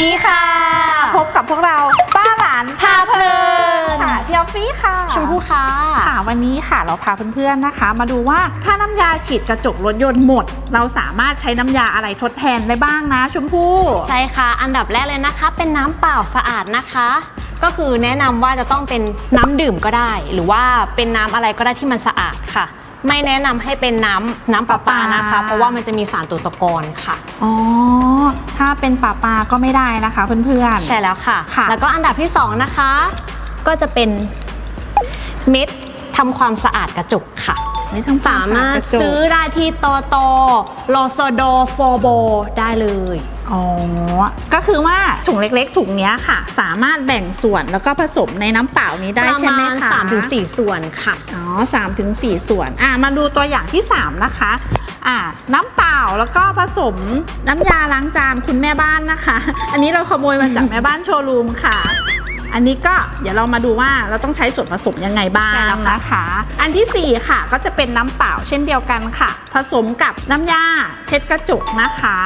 ดีค่ะ พบกับพวกเราป้าหลานพาเพลินค่ะพี่ออฟฟี่ค่ะชมพู่ค่ะค่ะวันนี้ค่ะเราพาเพื่อนๆนะคะ มาดูว่าถ้าน้ำยาฉีดกระจกรถยนต์หมด เราสามารถใช้น้ำยาอะไรทดแทนได้บ้างนะ ชมพู่ ใช่ค่ะ อันดับแรกเลยนะคะ เป็นน้ำเปล่าสะอาดนะคะ ก็คือแนะนำว่าจะต้องเป็นน้ำดื่มก็ได้ หรือว่าเป็นน้ำอะไรก็ได้ที่มันสะอาดค่ะไม่แนะนำให้เป็นน้ำน้ำประปานะคะ เพราะว่ามันจะมีสารตัวตะกอนค่ะ อ๋อ ถ้าเป็นป่าปาก็ไม่ได้นะคะเพื่อนๆ ใช่แล้วค่ะ ค่ะ แล้วก็อันดับที่สองนะคะ ก็จะเป็นเม็ดทำความสะอาดกระจกค่ะ ไม่ต้องสามารถกะจกซื้อได้ที่ตอตอโลโซโดโฟโบได้เลย อ๋อ ก็คือว่าถุงเล็กๆถุงเนี้ยค่ะ สามารถแบ่งส่วนแล้วก็ผสมในน้ำเปล่านี้ได้ประใช่ไหมมาณคะ3-4ถึงส่วนค่ะ อ๋อสามถึงสี่ส่วน อะมาดูตัวอย่างที่3นะคะ อ่า น้ำเปล่าแล้วก็ผสมน้ำยาล้างจานคุณแม่บ้านนะคะ อันนี้เราขโมยมาจากแม่บ้านโชว์รูมค่ะ อันนี้ก็เดี๋ยวเรามาดูว่าเราต้องใช้ส่วนผสมยังไงบ้างใช่แล้วค่ะ นะคะ อันที่ 4 ค่ะ ก็จะเป็นน้ำเปล่าเช่นเดียวกันค่ะ ผสมกับน้ำยาเช็ดกระจกนะคะ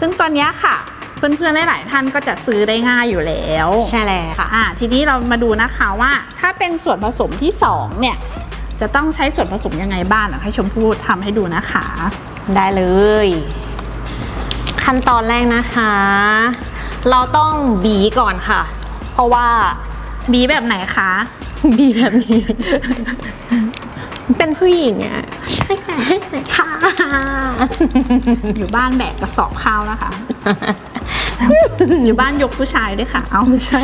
ซึ่งตัวเนี้ยค่ะ เพื่อนๆหลายๆท่านก็จะซื้อได้ง่ายอยู่แล้ว ใช่แล้วค่ะ อ่าทีนี้เรามาดูนะคะว่าถ้าเป็นส่วนผสมที่ 2 เนี่ย จะต้องใช้ส่วนผสมยังไงบ้างเดี๋ยวให้ชมพู่ทำให้ดูนะคะ ได้เลย ขั้นตอนแรกนะคะ เราต้องบีก่อนค่ะเพ ราะว่าบีแบบไหนคะ บีแบบนี้ เป็นผู้หญิงอะใช่ไหมค่ะ อยู่บ้านแบกกระสอบข้าวนะคะ อยู่บ้านยกผู้ชายด้วยค่ะ เอาไม่ใช่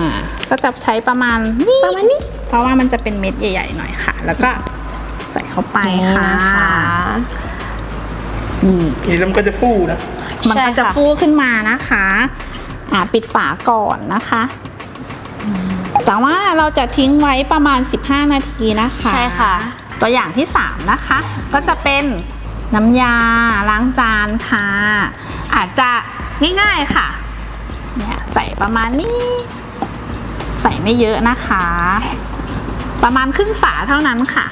อ่าก็จะใช้ประมาณนี้ประมาณนี้ เพราะว่ามันจะเป็นเม็ดใหญ่ๆหน่อยค่ะ แล้วก็ใส่เข้าไปนี่ค่ะนะคะนี่นี่แล้วมันก็จะฟูนะ มันใช่ก็จะค่ะฟูขึ้นมานะคะ อ่าปิดฝาก่อนนะคะ แต่ว่าเราจะทิ้งไว้ประมาณ 15 นาทีนะคะ ใช่ค่ะ ตัวอย่างที่ 3 นะคะ ก็จะเป็นน้ำยาล้างจานค่ะ อาจจะง่ายๆค่ะ เนี่ยใส่ประมาณนี้ ใส่ไม่เยอะนะคะ ประมาณครึ่งฝาเท่านั้นค่ะ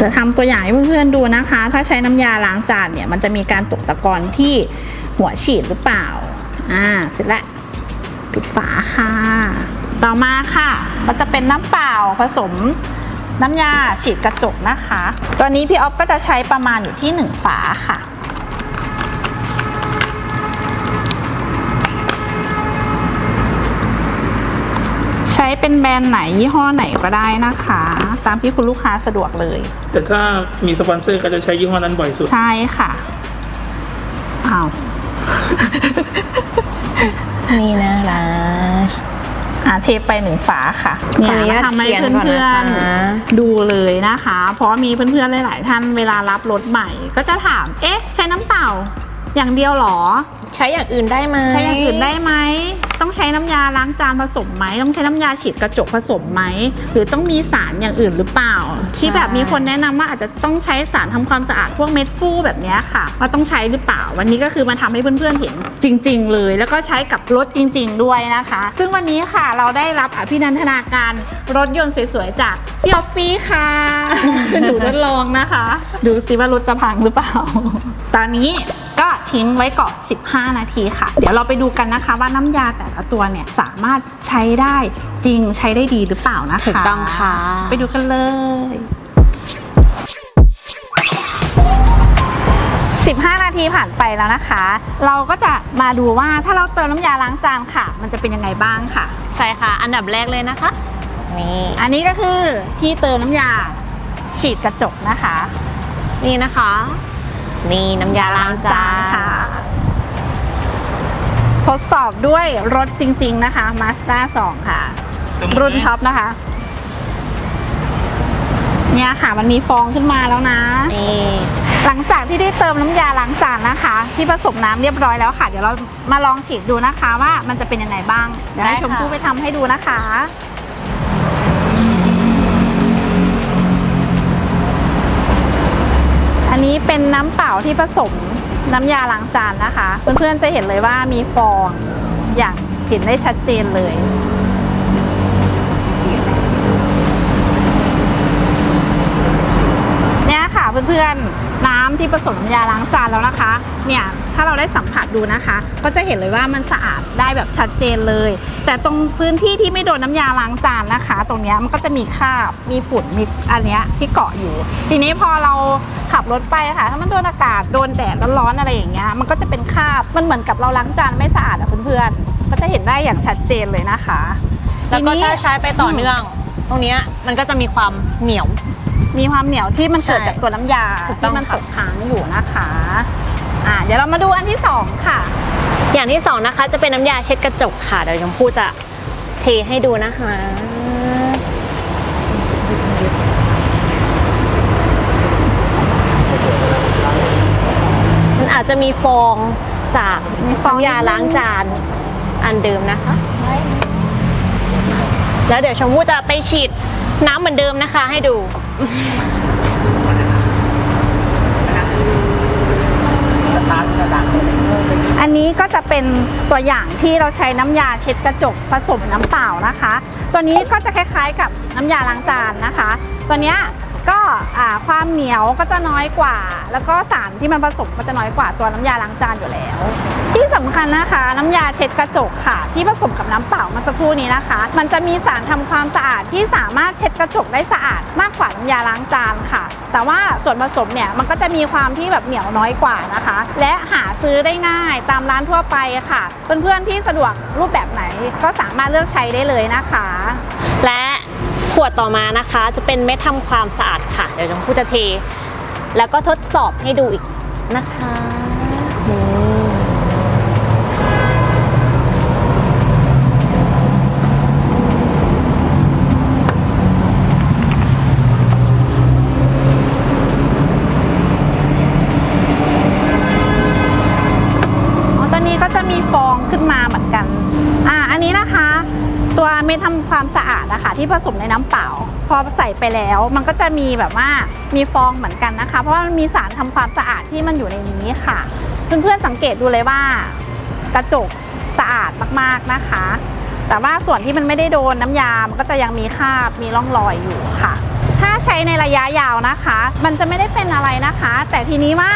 จะทำตัวอย่างให้เพื่อนๆดูนะคะ ถ้าใช้น้ำยาล้างจานเนี่ยมันจะมีการตกตะกอนที่หัวฉีดหรือเปล่า อ่า เสร็จแล้วปิดฝาค่ะ ต่อมาค่ะ ก็จะเป็นน้ำเปล่าผสมน้ำยาฉีดกระจกนะคะ ตัวนี้พี่ออฟก็จะใช้ประมาณอยู่ที่หนึ่งฝาค่ะ เป็นแบรนด์ไหนยี่ห้อไหนก็ได้นะคะ ตามที่คุณลูกค้าสะดวกเลย แต่ถ้ามีสปอนเซอร์ก็จะใช้ยี่ห้อนั้นบ่อยสุด ใช่ค่ะอ้าวนี่นะรัชอ่าเทไปหนึ่งฝาค่ะขออนุญาตทำให้เขียนก่อนเพื่อนะนคะๆดูเลยนะคะ เพราะมีเพื่อนๆหลายๆท่านเวลารับรถใหม่ ก็จะถาม เอ๊ะ ใช้น้ำเปล่า อย่างเดียวเหรอ ใช้อย่างอื่นได้ไหมใช้อย่างอื่นได้ไหม ต้องใช้น้ำยาล้างจานผสมไหมต้องใช้น้ำยาฉีดกระจกผสมไหมหรือต้องมีสารอย่างอื่นหรือเปล่า ที่แบบมีคนแนะนำว่าอาจจะต้องใช้สารทำความสะอาดพวกเม็ดฟูแบบนี้ค่ะ ว่าต้องใช้หรือเปล่า วันนี้ก็คือมาทำให้เพื่อนๆเห็นจริง ๆ เลย แล้วก็ใช้กับรถจริง ๆ ด้วยนะคะ ซึ่งวันนี้ค่ะเราได้รับอภินันทนาการรถยนต์สวยๆจากพี่ออฟฟี่ค่ะดูทดลองนะคะ ดูสิว่ารถจะพังหรือเปล่า ตอนนี้ ก็ทิ้งไว้ก่อน15 นาทีค่ะ เดี๋ยวเราไปดูกันนะคะว่าน้ำยาแต่ละตัวเนี่ยสามารถใช้ได้จริงใช้ได้ดีหรือเปล่านะคะถูกต้องค่ะ ไปดูกันเลย15 นาทีผ่านไปแล้วนะคะ เราก็จะมาดูว่าถ้าเราเติมน้ำยาล้างจานค่ะ มันจะเป็นยังไงบ้างค่ะ ใช่ค่ะ อันดับแรกเลยนะคะนี่อันนี้ก็คือที่เติมน้ำยาฉีดกระจกนะคะ นี่นะคะ นี่น้ำยาล้างจานค่ะ ทดสอบด้วยรถจริง ๆ นะคะ Mazda 2ค่ะ รุ่นท็อปนะคะ เนี่ยค่ะมันมีฟองขึ้นมาแล้วนะ นี่หลังจากที่ได้เติมน้ำยาล้างจานนะคะ ที่ผสมน้ำเรียบร้อยแล้วค่ะ เดี๋ยวเรามาลองฉีดดูนะคะว่ามันจะเป็นยังไงบ้าง เดี๋ยวให้ชมพู่ไปทำให้ดูนะคะ อันนี้เป็นน้ำเปล่าที่ผสมน้ำยาล้างจานนะคะ เพื่อนๆจะเห็นเลยว่ามีฟองอย่างเห็นได้ชัดเจนเลยเนี่ยค่ะเพื่อนๆ ที่ผสมน้ำยาล้างจานแล้วนะคะ เนี่ยถ้าเราได้สัมผัสดูนะคะ ก็จะเห็นเลยว่ามันสะอาดได้แบบชัดเจนเลย แต่ตรงพื้นที่ที่ไม่โดนน้ำยาล้างจานนะคะ ตรงเนี้ยมันก็จะมีคราบมีฝุ่นมีอันเนี้ยที่เกาะอยู่ ทีนี้พอเราขับรถไปค่ะ ถ้ามันโดนอากาศโดนแดดร้อนๆอะไรอย่างเงี้ยมันก็จะเป็นคราบมันเหมือนกับเราล้างจานไม่สะอาดอะเพื่อนๆก็จะเห็นได้อย่างชัดเจนเลยนะคะ แล้วก็ทีนี้ถ้าใช้ไปต่อเนื่อง ตรงเนี้ยมันก็จะมีความเหนียว มีความเหนียวที่มันเกิดใช่จากตัวน้ำยาถูกต้องที่มันค่ะตกค้างอยู่นะคะอ่าเดี๋ยวเรามาดูอันที่สองค่ะ อย่างที่สองนะคะ จะเป็นน้ำยาเช็ดกระจกค่ะเดี๋ยวชมพู่จะเทให้ดูนะคะมันอาจจะมีฟองจากมีฟองน้ำยาล้างจานอันเดิมนะคะ แล้วเดี๋ยวชมพู่จะไปฉีด น้ำเหมือนเดิมนะคะให้ดู อันนี้ก็จะเป็นตัวอย่างที่เราใช้น้ำยาเช็ดกระจกผสมน้ำเปล่านะคะ ตัวนี้ก็จะคล้ายๆกับน้ำยาล้างจานนะคะ ตัวเนี้ย ก็ความเหนียวก็จะน้อยกว่า แล้วก็สารที่มันผสมก็จะน้อยกว่าตัวน้ำยาล้างจานอยู่แล้ว ที่สำคัญนะคะ น้ำยาเช็ดกระจกค่ะ ที่ผสมกับน้ำเปล่าเมื่อสักครู่นี้นะคะ มันจะมีสารทำความสะอาดที่สามารถเช็ดกระจกได้สะอาดมากกว่าน้ำยาล้างจานค่ะ แต่ว่าส่วนผสมเนี่ยมันก็จะมีความที่แบบเหนียวน้อยกว่านะคะ และหาซื้อได้ง่ายตามร้านทั่วไปค่ะ เพื่อนๆที่สะดวกรูปแบบไหนก็สามารถเลือกใช้ได้เลยนะคะ และขวดต่อมานะคะจะเป็นเม็ดทำความสะอาด ค่ะ เดี๋ยวชมพู่จะเท แล้วก็ทดสอบให้ดูอีกนะคะอ๋อตัวนี้ก็จะมีฟองขึ้นมาเหมือนกัน อ่า อันนี้นะคะ ตัวเม็ดทำความสะอาดนะคะที่ผสมในน้ำเปล่า พอใส่ไปแล้วมันก็จะมีแบบว่ามีฟองเหมือนกันนะคะ เพราะว่ามันมีสารทำความสะอาดที่มันอยู่ในนี้ค่ะ เพื่อนๆสังเกตดูเลยว่ากระจกสะอาดมากๆนะคะ แต่ว่าส่วนที่มันไม่ได้โดนน้ำยา มันก็จะยังมีคราบมีร่องรอยอยู่ค่ะ ถ้าใช้ในระยะยาวนะคะ มันจะไม่ได้เป็นอะไรนะคะ แต่ทีนี้ว่า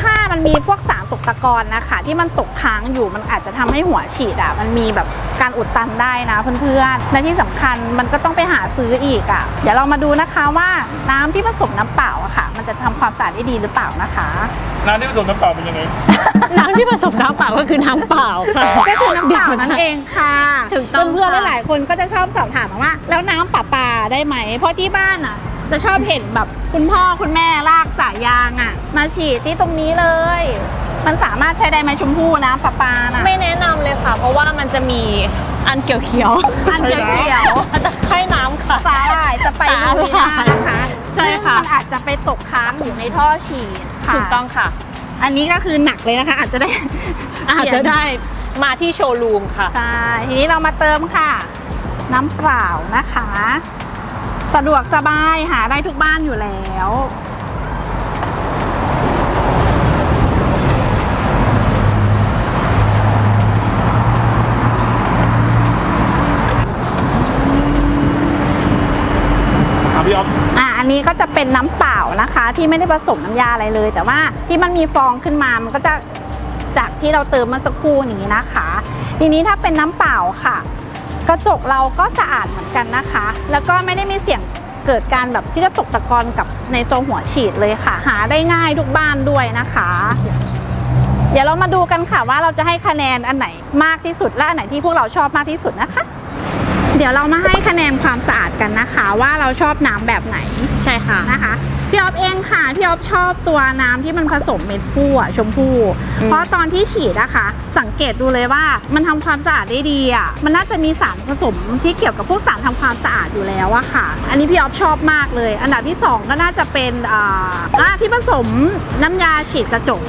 ถ้ามันมีพวกสาร ตกตะกอนนะคะ ที่มันตกค้างอยู่มันอาจจะทำให้หัวฉีดอะมันมีแบบการอุดตันได้นะเพื่อนๆและที่สำคัญมันก็ต้องไปหาซื้ออีกอะเดี๋ยวเรามาดูนะคะว่าน้ำที่ผสมน้ำเปล่าอะค่ะ มันจะทำความสะอาดได้ดีหรือเปล่านะคะน้ำที่ผสมน้ำเปล่าเป็นยังไง น้ำที่ผสมน้ำเปล่าก็คือน้ำเปล่าค่ะก็คือน้ำเปล่านั่นเองค่ะถูกต้องเพื่อนค่ะๆหลายๆคนก็จะชอบสอบถามมาว่า แล้วน้ำประปาได้ไหม เพราะที่บ้านอะ จะชอบเห็นแบบคุณพ่อคุณแม่ลากสายยางอะ มาฉีดที่ตรงนี้เลย มันสามารถใช้ได้ไหมชมพู่น้ำประปาน่ะไม่แนะนำเลยค่ะ เพราะว่ามันจะมีอันเขียวๆ อันเขียวมันจะคล้ายน้ำค่ะ สาหร่ายจะไปสาหร่ายลุยหน้านะคะใช่ค่ะ ซึ่งมันอาจจะไปตกค้างอยู่ในท่อฉีดค่ะถูกต้องค่ะ อันนี้ก็คือหนักเลยนะคะ อาจจะได้อาจจะได้มาที่โชว์รูมค่ะ ใช่ ทีนี้เรามาเติมค่ะ น้ำเปล่านะคะ สะดวกสบายหาได้ทุกบ้านอยู่แล้ว นี้ก็จะเป็นน้ำเปล่านะคะ ที่ไม่ได้ผสมน้ำยาอะไรเลย แต่ว่าที่มันมีฟองขึ้นมามันก็จะจากที่เราเติมเมื่อสักครู่นี้นะคะ ทีนี้ถ้าเป็นน้ำเปล่าค่ะ กระจกเราก็สะอาดเหมือนกันนะคะ แล้วก็ไม่ได้มีเสียงเกิดการแบบที่จะตกตะกอนกับในตัวหัวฉีดเลยค่ะ หาได้ง่ายทุกบ้านด้วยนะคะ เดี๋ยวเรามาดูกันค่ะว่าเราจะให้คะแนนอันไหนมากที่สุดและอันไหนที่พวกเราชอบมากที่สุดนะคะ เดี๋ยวเรามาให้คะแนนความสะอาดกันนะคะ ว่าเราชอบน้ำแบบไหนใช่ค่ะนะคะพี่ออฟเองค่ะพี่ออฟชอบตัวน้ำที่มันผสมเม็ดฟูอะชมพูอืมเพราะตอนที่ฉีดนะคะ สังเกตดูเลยว่ามันทำความสะอาดได้ดีอะมันน่าจะมีสารผสมที่เกี่ยวกับพวกสารทำความสะอาดอยู่แล้วอะค่ะ อันนี้พี่ออฟชอบมากเลย อันดับที่สองก็น่าจะเป็นอ่าอ่าที่ผสมน้ำยาฉีดกระจก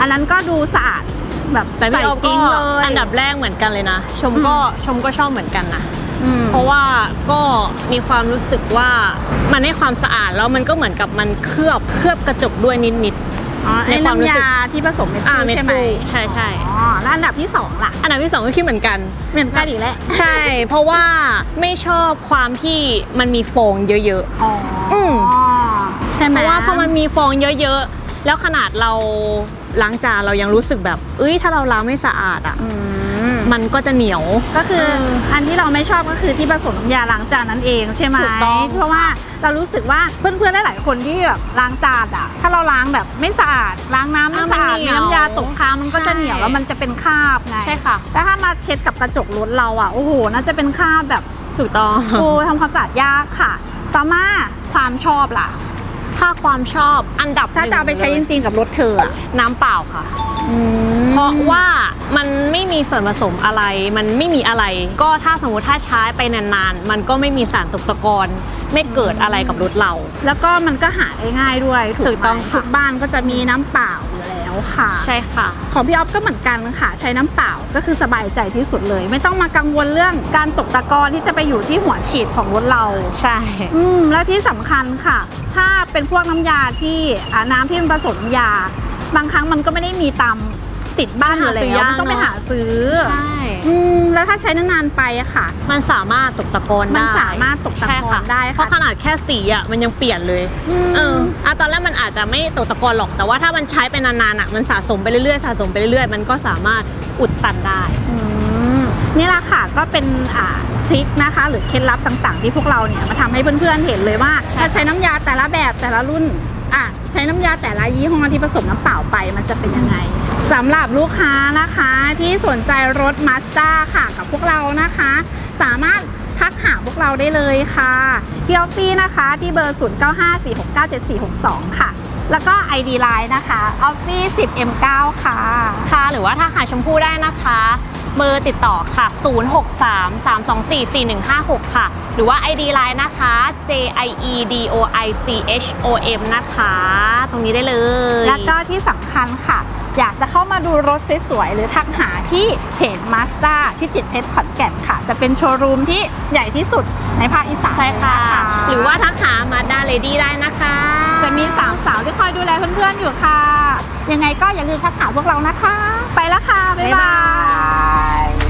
อันนั้นก็ดูสะอาดแบบแต่พี่ออฟใส่ก็กิ้งเลยอันดับแรกเหมือนกันเลยนะ ชมก็ชมก็ชอบเหมือนกันนะอืม เพราะว่าก็มีความรู้สึกว่ามันให้ความสะอาดแล้วมันก็เหมือนกับมันเคลือบเคลือบกระจกด้วยนิดอ๋อในไอ้ความรู้น้ำสึกยาที่ผสมเม็ดอ่าฟูเม็ดใช่ไหมฟูใช่ใช่อ๋อแล้วอันดับที่สองล่ะๆอันดับที่สองก็คิดเหมือนกันเหมือนกันอีกแล้วใช่ เพราะว่าไม่ชอบความที่มันมีฟองเยอะอ๋ออมพใช่ไหเพมราะว่าพอมันมีฟองเยอะๆแล้วขนาดเราล้างจานเรายังรู้สึกแบบ เอ้ยถ้าเราล้างไม่สะอาดอะอื ม มันก็จะเหนียว ก็คือเอออันที่เราไม่ชอบก็คือที่ผสมน้ำยาล้างจานนั่นเองใช่ไหมถูกต้อง เพราะว่าเรารู้สึกว่าเพื่อนๆหลายๆคนที่แบบล้างจานอะถ้าเราล้างแบบไม่สะอาดล้างน้ำไม่สะอาดมีน้ำยาตกค้างมันก็จะเหนียวแล้วมันจะเป็นคราบไงใช่ค่ะ แต่ถ้ามาเช็ดกับกระจกรถเราอะโอ้โหน่าจะเป็นคราบแบบ ถูกต้อง โอ้ทำความสะอาดยากค่ะ ต่อมาความชอบล่ะ ถ้าความชอบอันดับถ้าจะเอาไปใช้จริงๆกับรถเธออะน้ำเปล่าค่ะอืม เพราะว่ามันไม่มีส่วนผสมอะไร มันไม่มีอะไร ก็ถ้าสมมติถ้าใช้ไปนานๆ มันก็ไม่มีสารตกตะกอนไม่เกิดอะไรกับรถเรา แล้วก็มันก็หาได้ง่ายด้วยถูกถูกต้องไหมค่ะทุกบ้านก็จะมีน้ำเปล่าอยู่แล้วค่ะ ใช่ค่ะ ของพี่ออฟก็เหมือนกันค่ะ ใช้น้ำเปล่าก็คือสบายใจที่สุดเลย ไม่ต้องมากังวลเรื่องการตกตะกอนที่จะไปอยู่ที่หัวฉีดของรถเรา ใช่ อืมและที่สำคัญค่ะ ถ้าเป็นพวกน้ำยาที่อ่าน้ำที่มันผสมน้ำยา บางครั้งมันก็ไม่ได้มีตามติดบ้านอยู่แล้หาซื้อยากวมันต้องไปเนอะหาซื้อใช่อืมแล้วถ้าใช้นานๆไปอะค่ะ มันสามารถตกตะกอนมันได้สามารถตกตะกอนใช่ค่ได้ค่ะเพราะขนาดแค่สีอะมันยังเปลี่ยนเลยมเอออะตอนแรกมันอาจจะไม่ตกตะกอนหรอกแต่ว่าถ้ามันใช้ไปนานๆอะมันสะสมไปเรื่อยๆสะสมไปเรื่อยๆ มันก็สามารถอุดตันได้อืมนี่แหละค่ะก็เป็นอ่าทริคนะคะ หรือเคล็ดลับต่างๆ ที่พวกเราเนี่ยมาทำให้เพื่อนๆเห็นเลยว่าใช่ถ้าใช้น้ำยาแต่ละแบบแต่ละรุ่น อะใช้น้ำยาแต่ละยี่ห้อที่ผสมน้ำเปล่าไปมันจะเป็นยังไงสำหรับลูกค้านะคะที่สนใจรถมาสด้าค่ะกับพวกเรานะคะ สามารถทักหาพวกเราได้เลยค่ะที่ออฟฟี่นะคะที่เบอร์ 0954697462 ค่ะ แล้วก็ ID Line นะคะออฟฟี่ 10M9 ค่ะค่ะ หรือว่าถ้าหาชมพู่ได้นะคะ เบอร์ติดต่อค่ะ 0633244156 ค่ะ หรือว่า ID Line นะคะ J I E D O I C H O M นะคะ ตรงนี้ได้เลย แล้วก็ที่สำคัญค่ะ อยากจะเข้ามาดูรถสวยๆหรือทักหาที่เพจมาสด้าที่จิตรเพชรขอนแก่นค่ะ จะเป็นโชว์รูมที่ใหญ่ที่สุดในภาคอีสานใช่ค่ะนหรือว่าทักหามาดาเลดี้ได้นะคะ จะมีสามสาวที่คอยดูแลเพื่อนๆอยู่ค่ะ ยังไงก็อย่าลืมทักหาพวกเรานะคะ ไปแล้วค่ะ บ๊ายบาย